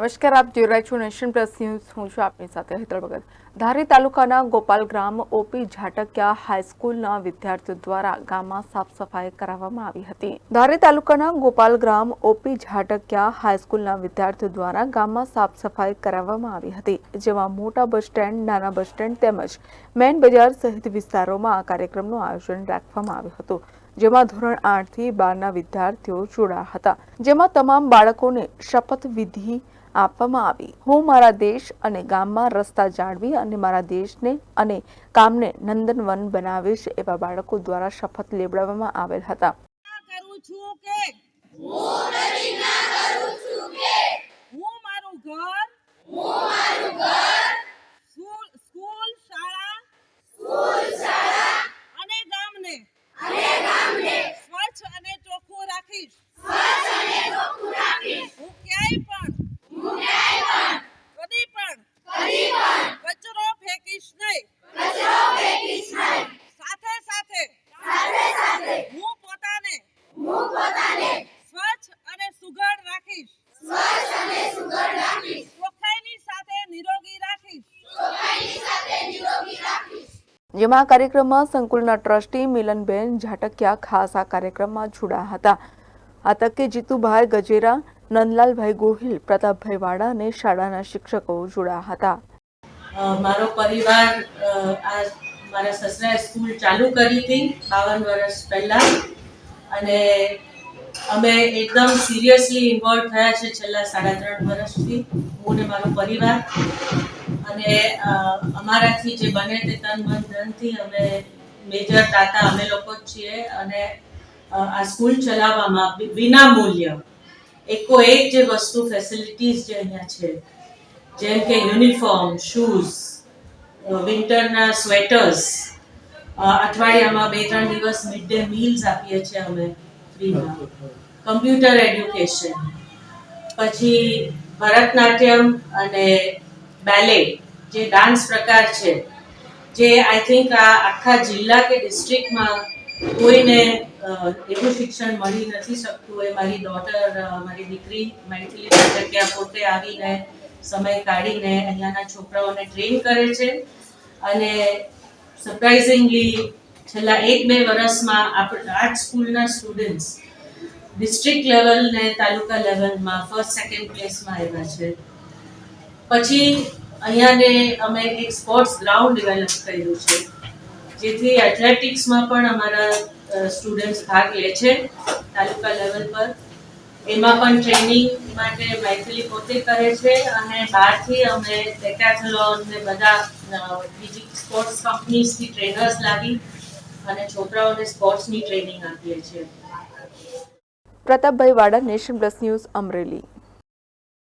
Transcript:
નમસ્કાર, આપ જોઈ રહ્યા છો નેશન પ્લસ ન્યૂઝ. હું છું આપની સાથે હેતલ ભગત. ધારી તાલુકાના ગોપાલ ગ્રામ ઓપી ઝાટકિયા હાઈસ્કૂલના વિદ્યાર્થીઓ દ્વારા ગામમાં સાફ સફાઈ કરાવવામાં આવી હતી. ધારી તાલુકાના ગોપાલ ગ્રામ ઓપી ઝાટકિયા હાઈસ્કૂલના વિદ્યાર્થીઓ દ્વારા ગામમાં સાફ સફાઈ કરાવવામાં આવી હતી, જેમાં મોટા બસ સ્ટેન્ડ, નાના બસ સ્ટેન્ડ તેમજ મેન બજાર સહિત વિસ્તારોમાં આ કાર્યક્રમનું આયોજન રાખવામાં આવ્યું હતું, જેમાં ધોરણ આઠથી બારના વિદ્યાર્થીઓ જોડાયા હતા, જેમાં તમામ બાળકોને શપથ વિધિ આપવામાં આવી. હું મારા દેશ અને ગામમાં રસ્તા જાળવી અને મારા દેશને અને કામને નંદનવન બનાવીશ એવા બાળકો દ્વારા શપથ લેવડાવવામાં આવેલ હતા કરું છું કે હું પ્રતિજ્ઞા કરું છું કે હું મારું ઘર હું મારું ઘર સ્કૂલ સ્કૂલ શાળા સ્કૂલ શાળા અને ગામને અને ગામને સ્વચ્છ અને ચોખ્ખું રાખીશ સ્વચ્છ અને ચોખ્ખું રાખીશ હું ક્યાંય પણ હું ક્યાંય પણ કદી પણ કદી પણ કચરો ફેંકીશ નહીં. કચરો ફેંકીશ નહીં. સાથે સાથે સાથે સાથે હું પોતાને હું પોતાને સ્વચ્છ અને સુઘડ રાખીશ. સ્વચ્છ અને સુઘડ રાખીશ. ચોખ્ખાઈની સાથે નિરોગી રાખીશ. ચોખ્ખાઈની સાથે નિરોગી રાખીશ. જેમાં કાર્યક્રમમાં સંકુલના ટ્રસ્ટી મિલનબેન ઝાટકિયા ખાસ આ કાર્યક્રમમાં જોડાયા હતા. આ તકે જીતુભાઈ ગજેરા નંદલાલભાઈ ગોહિલ, પ્રતાપભાઈ વાડા અને શાળાના શિક્ષકો જોડાયા હતા. મારો પરિવાર આ મારા સસરાએ સ્કૂલ ચાલુ કરી હતી બાવન વર્ષ પહેલાં અને અમે એકદમ સિરિયસલી ઇન્વોલ્વ થયા છે છેલ્લા સાડા ત્રણ વર્ષથી, હું ને મારો પરિવાર. અને અમારાથી જે બને તે તન મન ધનથી અમે મેજર તાતા અમે લોકો જ છીએ અને આ સ્કૂલ ચલાવવામાં વિના મૂલ્ય એકો એક જે વસ્તુ ફેસિલિટીઝ જે અહીંયા છે, જેમ કે યુનિફોર્મ શૂઝ વિન્ટરના સ્વેટર્સ અઠવાડિયામાં બે ત્રણ દિવસ મિડ ડે મીલ્સ આપીએ છીએ અમે ફ્રીમાં કમ્પ્યુટર એડ્યુકેશન પછી ભરતનાટ્યમ અને બેલે જે ડાન્સ પ્રકાર છે, જે આઈ થિંક આ આખા જિલ્લા કે ડિસ્ટ્રિક્ટમાં કોઈને એવું શિક્ષણ મળી નથી શકતું, એ મારી ડોટર મારી દીકરી મેન્ટલી જગ્યા પોતે આવીને સમય કાઢીને અહીંયાના છોકરાઓને ટ્રેન કરે છે. અને સરપ્રાઇઝિંગલી છેલ્લા એક બે વર્ષમાં આપણે આર્ટ સ્કૂલના સ્ટુડન્ટ્સ ડિસ્ટ્રિક્ટ લેવલ ને તાલુકા લેવલમાં ફર્સ્ટ સેકન્ડ પ્લેસમાં આવ્યા છે. પછી અહીંયાને અમે એક સ્પોર્ટ્સ ગ્રાઉન્ડ ડેવલપ કર્યું છે. જેથી એથ્લેટિક્સમાં પણ અમારા સ્ટુડન્ટ્સ ભાગ લે છે તાલુકા લેવલ પર. એમાં પણ ટ્રેનિંગ માટે મૈથિલી પોતે કરે છે અને બહારથી અમે ડેકાથલોન ને બધા બીજી સ્પોર્ટ્સ કંપનીઝથી ટ્રેનર્સ લાવી અને છોકરાઓને સ્પોર્ટ્સની ટ્રેનિંગ આપીએ છીએ. Pratapbhai Vada, Nation Plus news Amreli.